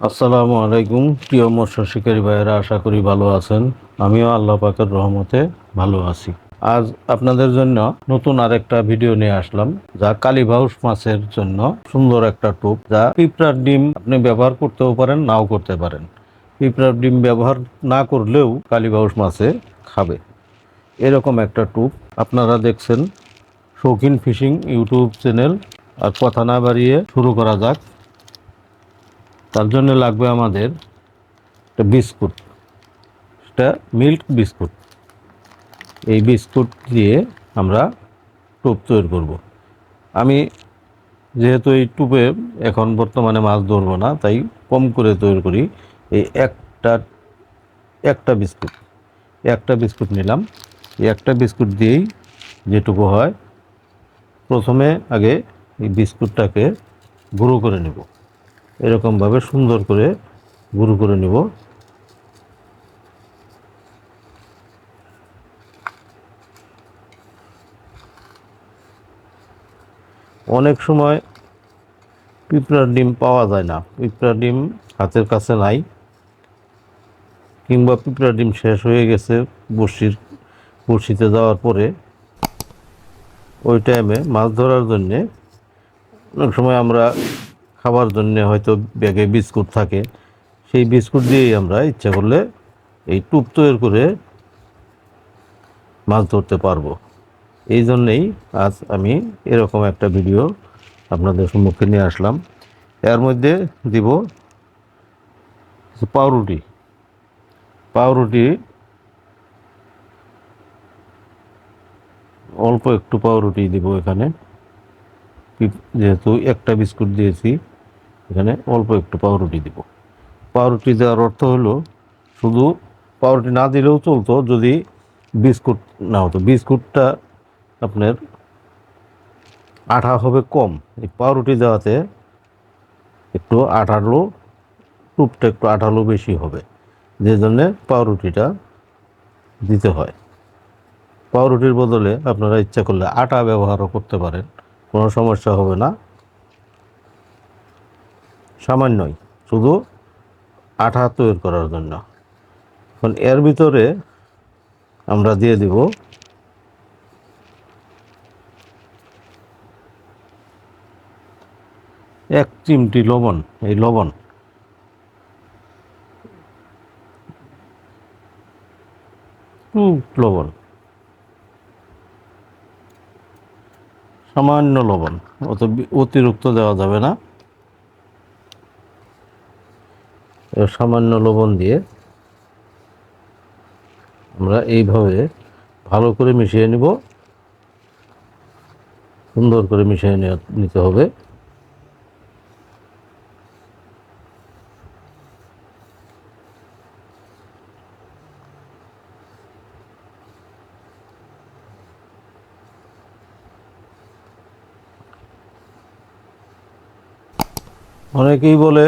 আসসালামু আলাইকুম, প্রিয় মৎস্য শিকারী ভাইয়েরা, আশা করি ভালো আছেন। আমিও আল্লাহ পাকের রহমতে ভালো আছি। আজ আপনাদের জন্য নতুন আরেকটা ভিডিও নিয়ে আসলাম, যা কালীবাউস মাছের জন্য সুন্দর একটা টোপ, যা পিঁপড়ার ডিম আপনি ব্যবহার করতেও পারেন, নাও করতে পারেন। পিঁপড়ার ডিম ব্যবহার না করলেও কালীবাউস মাছে খাবে। এরকম একটা টোপ আপনারা দেখছেন, শৌখিন ফিশিং ইউটিউব চ্যানেল। আর কথা না বাড়িয়ে শুরু করা যাক। তার জন্য লাগবে আমাদের একটা বিস্কুট সেটা মিল্ক বিস্কুট। এই বিস্কুট দিয়ে আমরা টোপ তৈরি করব। আমি যেহেতু এই টুপে এখন বর্তমানে মাছ ধরবো না, তাই কম করে তৈরি করি। এই একটা একটা বিস্কুট একটা বিস্কুট নিলাম। এই একটা বিস্কুট দিয়েই যেটুকু হয়, প্রথমে আগে এই বিস্কুটটাকে গুঁড়ো করে নেব। এরকমভাবে সুন্দর করে গুঁড়ো করে নেব। অনেক সময় পিঁপড়ার ডিম পাওয়া যায় না, পিঁপড়ার ডিম হাতের কাছে নাই, কিংবা পিঁপড়ার ডিম শেষ হয়ে গেছে বড়শির, বড়শিতে যাওয়ার পরে, ওই টাইমে মাছ ধরার জন্যে অনেক সময় আমরা খাবার জন্য হয়তো ব্যাগে বিস্কুট থাকে, সেই বিস্কুট দিয়েই আমরা ইচ্ছা করলে এই টুপ তৈরি করে মাছ ধরতে পারব। এই জন্যেই আজ আমি এরকম একটা ভিডিও আপনাদের সম্মুখে নিয়ে আসলাম। এর মধ্যে দিব পাউরুটি। পাউরুটি অল্প একটু পাউরুটি দিব এখানে। যেহেতু একটা বিস্কুট দিয়েছি। এখানে অল্প একটু পাউরুটি দিব। পাউরুটি দেওয়ার অর্থ হলো শুধু পাউরুটি না দিলেও চলতো, যদি বিস্কুট না হতো। বিস্কুটটা আপনার আঠা হবে কম। এই পাউরুটি দেওয়াতে একটু আঠালো টুপটা একটু আঠালো বেশি হবে। যে জন্যে পাউরুটিটা দিতে হয়। পাউরুটির বদলে আপনারা ইচ্ছা করলে আটা ব্যবহারও করতে পারেন, কোনো সমস্যা হবে না। সামান্যই, শুধু আঠা তৈরি করার জন্য। এখন এর ভিতরে আমরা দিয়ে দিব এক চিমটি লবণ, এই লবণ। একটু লবণ। সামান্য লবণ, অত অতিরিক্ত দেওয়া যাবে না। সামান্য লবণ দিয়ে আমরা এইভাবে ভালো করে মিশিয়ে নিব। সুন্দর করে মিশিয়ে নিতে হবে। অনেকেই বলে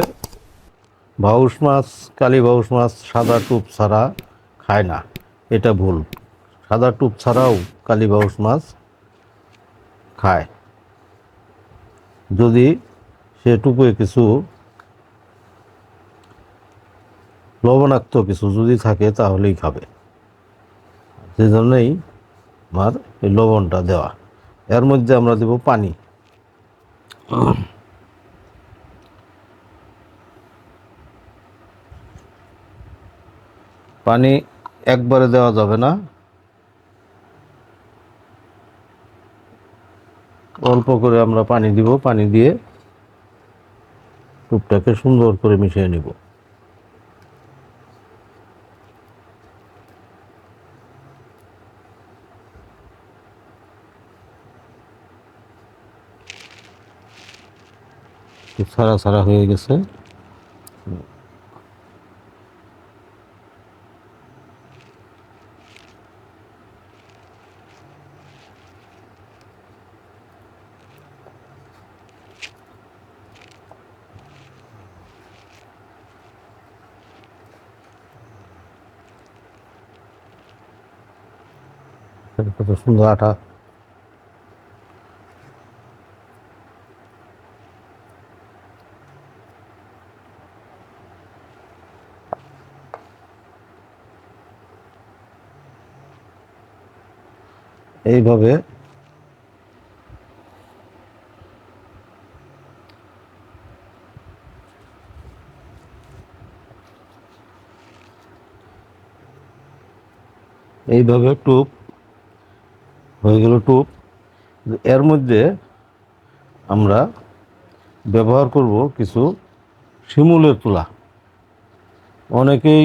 বাউস মাছ, কালী বাউস মাছ সাদা টুপ ছাড়া খায় না, এটা ভুল। সাদা টুপ ছাড়াও কালী বাউস মাছ খায়। যদি সে টুপে কিছু লবণাক্ত কিছু যদি থাকে, তাহলেই খাবে। যে জন্যই আমার এই লবণটা দেওয়া। এর মধ্যে আমরা দেব পানি। পানি একবারে দেওয়া যাবে না। অল্প করে আমরা পানি দিব, পানি দিয়ে টুপটাকে সুন্দর করে মিশিয়ে নিব। ছাড়া ছাড়া হয়ে গেছে। কত সুন্দর আটা এইভাবে এইভাবে টুপ হয়ে গেল টুপ। এর মধ্যে আমরা ব্যবহার করব কিছু শিমুলের তুলা। অনেকেই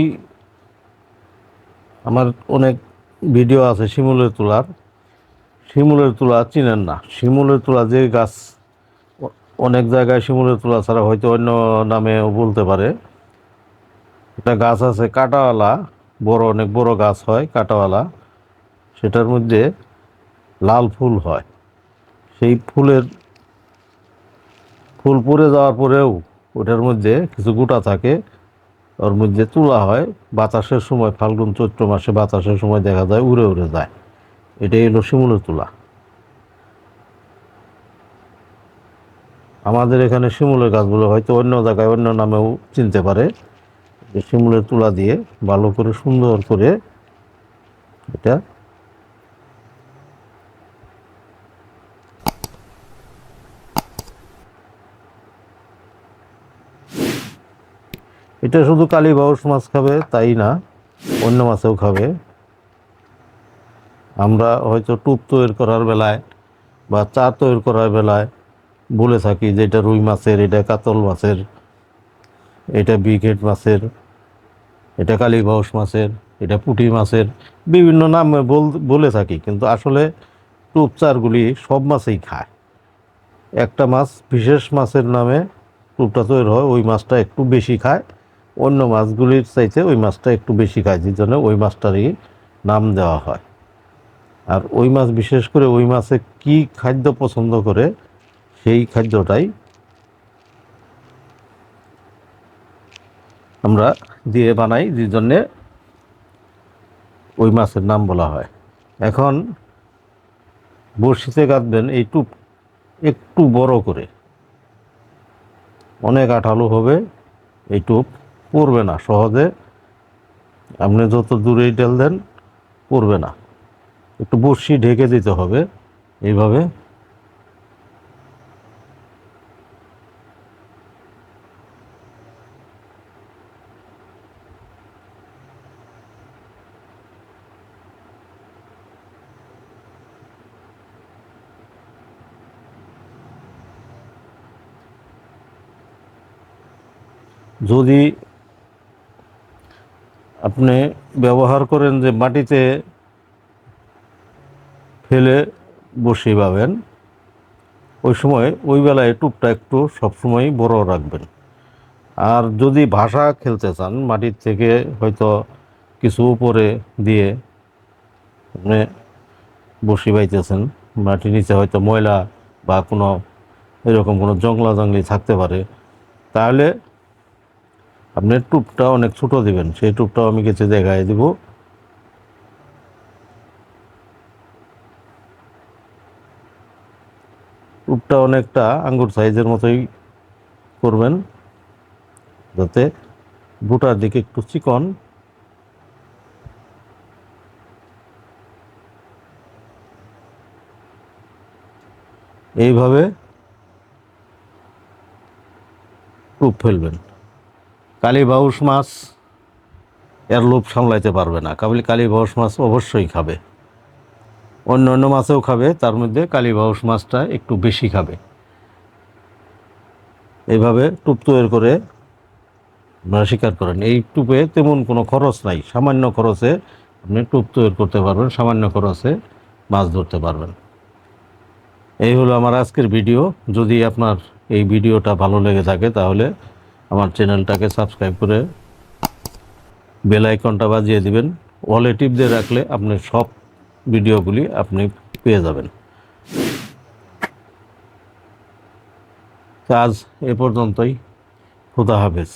আমার অনেক ভিডিও আছে শিমুলের তুলার। শিমুলের তুলা চিনেন না। শিমুলের তুলা যে গাছ, অনেক জায়গায় শিমুলের তুলা ছাড়া হয়তো অন্য নামেও বলতে পারে। একটা গাছ আছে কাটাওয়ালা, বড়, অনেক বড় গাছ হয় কাটাওয়ালা। সেটার মধ্যে লাল ফুল হয়। সেই ফুলের ফুল পড়ে যাওয়ার পরেও ওটার মধ্যে কিছু গোটা থাকে। ওর মধ্যে তুলা হয়। বাতাসের সময়, ফাল্গুন, চৈত্র মাসে বাতাসের সময় দেখা যায়, উড়ে উড়ে যায়। এটাই হলো শিমুলের তুলা। আমাদের এখানে শিমুলের গাছগুলো হয়তো অন্য জায়গায়, অন্য নামেও চিনতে পারে। শিমুলের তুলা দিয়ে ভালো করে সুন্দর করে এটা এটা শুধু কালী বাউস মাছ খাবে, তাই না? অন্য মাছেও খাবে। আমরা হয়তো টুপ তৈরি করার বেলায় বা চা তৈরি করার বেলায় বলে থাকি যে এটা রুই মাছের, এটা কাতল মাছের, এটা বিঘেট মাছের, এটা কালী বাউস মাছের, এটা পুঁটি মাছের, বিভিন্ন নামে বল- থাকি। কিন্তু আসলে টুপ চারগুলি সব মাছেই খায়। একটা মাছ বিশেষ মাছের নামে টুপটা তৈরি হয়, ওই মাছটা একটু বেশি খায়। অন্য মাছগুলির চাইতে ওই মাছটা একটু বেশি খায় যে জন্য ওই মাছটারই নাম দেওয়া হয়। আর ওই মাছ, বিশেষ করে ওই মাছে কি খাদ্য পছন্দ করে, সেই খাদ্যটাই আমরা দিয়ে বানাই যে জন্যে ওই মাছের নাম বলা হয়। এখন বড়শিতে কাটবেন এই টুপ একটু বড় করে। অনেক আঠালো হবে এই টুপ। পড়বে না সহজে। আপনি যত দূরেই ঢেল দেন, পড়বে না। একটু বড়শি ঢেকে দিতে হবে, এইভাবে। যদি আপনি ব্যবহার করেন যে মাটিতে ফেলে বসিয়ে পাবেন ওই সময় ওই বেলায় টুপটা একটু সবসময় বড় রাখবেন। আর যদি ভাষা খেলতে চান, মাটির থেকে হয়তো কিছু উপরে দিয়ে আপনি বসি পাইতেছেন মাটির নিচে হয়তো ময়লা বা কোনো এরকম কোনো জংলা জঙ্গলি থাকতে পারে, তাহলে আপনি টুপটা অনেক ছোটো দিবেন, সেই টুপটাও আমি কিছু দেখাই দিব। টুপটা অনেকটা আঙ্গুর সাইজের মতোই করবেন, যাতে বুটার দিকে একটু চিকন। এইভাবে টুপ ফেলবেন। কালী বাউস মাছ এর লোভ সামলাইতে পারবে না। কাবলি কালী বাউস মাছ অবশ্যই খাবে। অন্য অন্য মাছেও খাবে, তার মধ্যে কালী বাউস মাছটা একটু বেশি খাবে। এইভাবে টুপ তৈরি করে আপনারা শিকার করেন। এই টুপে তেমন কোনো খরচ নাই। সামান্য খরচে আপনি টুপ তৈরি করতে পারবেন, সামান্য খরচে মাছ ধরতে পারবেন। এই হলো আমার আজকের ভিডিও। যদি আপনার এই ভিডিওটা ভালো লেগে থাকে তাহলে আমার চ্যানেলটাকে সাবস্ক্রাইব করে বেল আইকনটা বাজিয়ে দিবেন। ওয়ালে টিপ দিয়ে রাখলে আপনি সব ভিডিওগুলি আপনি পেয়ে যাবেন। আজ এ পর্যন্তই। খুদা হাফেজ।